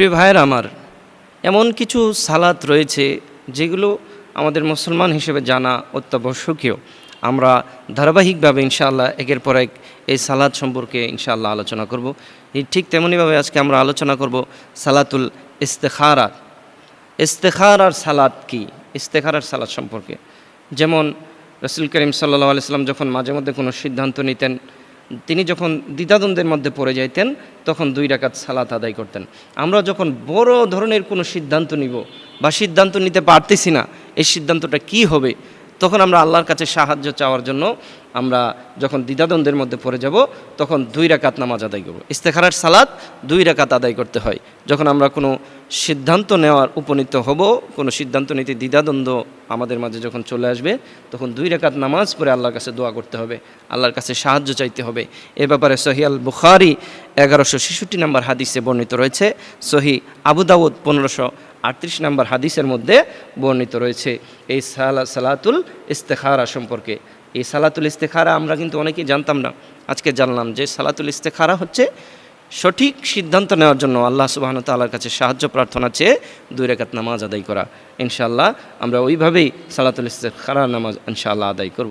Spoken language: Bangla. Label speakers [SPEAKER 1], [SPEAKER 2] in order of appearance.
[SPEAKER 1] প্রিয় ভাইয়ের আমার, এমন কিছু সালাত রয়েছে যেগুলো আমাদের মুসলমান হিসেবে জানা অত্যাবশ্যকীয়। আমরা ধারাবাহিকভাবে ইনশাআল্লাহ একের পর এক এই সালাদ সম্পর্কে ইনশাআল্লাহ আলোচনা করব। ঠিক তেমনইভাবে আজকে আমরা আলোচনা করব সালাতুল ইস্তেখারাত ইস্তেখারার সালাদ কি? ইস্তেখারার সালাদ সম্পর্কে। যেমন রসুল করিম সাল্লাহ আলাইসাল্লাম যখন মাঝে মধ্যে কোনো সিদ্ধান্ত নিতেন তিনি যখন দ্বিধাদ্বন্দ্বের মধ্যে পড়ে যাইতেন, তখন দুই রাকাত সালাত আদায় করতেন। আমরা যখন বড় ধরনের কোনো সিদ্ধান্ত নিব বা সিদ্ধান্ত নিতে পারতেছি না, এই সিদ্ধান্তটা কি হবে, তখন আমরা আল্লাহর কাছে সাহায্য চাওয়ার জন্য আমরা যখন দ্বিধাদ্বন্দ্বের মধ্যে পড়ে যাব, তখন দুই রাকাত নামাজ আদায় করব। ইস্তেখারার সালাত দুই রাকাত আদায় করতে হয়। যখন আমরা কোনো সিদ্ধান্ত নেওয়ার উপনীত হব, কোনো সিদ্ধান্ত নিতে দ্বিধাদ্বন্দ্ব আমাদের মাঝে যখন চলে আসবে, তখন দুই রাকাত নামাজ পড়ে আল্লাহর কাছে দোয়া করতে হবে, আল্লাহর কাছে সাহায্য চাইতে হবে। এ ব্যাপারে সহিয়াল বুখারি এগারোশো ছেষট্টি নম্বর হাদিসে বর্ণিত রয়েছে, সহি আবু দাউদ পনেরোশো আটত্রিশ নম্বর হাদিসের মধ্যে বর্ণিত রয়েছে এই সালা, সালাতুল ইস্তেখারা সম্পর্কে। এই সালাতুল ইস্তেখারা আমরা কিন্তু অনেকেই জানতাম না, আজকে জানলাম যে সালাতুল ইস্তেখারা হচ্ছে সঠিক সিদ্ধান্ত নেওয়ার জন্য আল্লাহ সুবাহন তাল্লার কাছে সাহায্য, প্রার্থনা চেয়ে দুই রেখাত নামাজ আদায় করা। ইনশাআল্লাহ আমরা ওইভাবেই সালাতুল খারা নামাজ ইনশাআল্লাহ আদায় করব।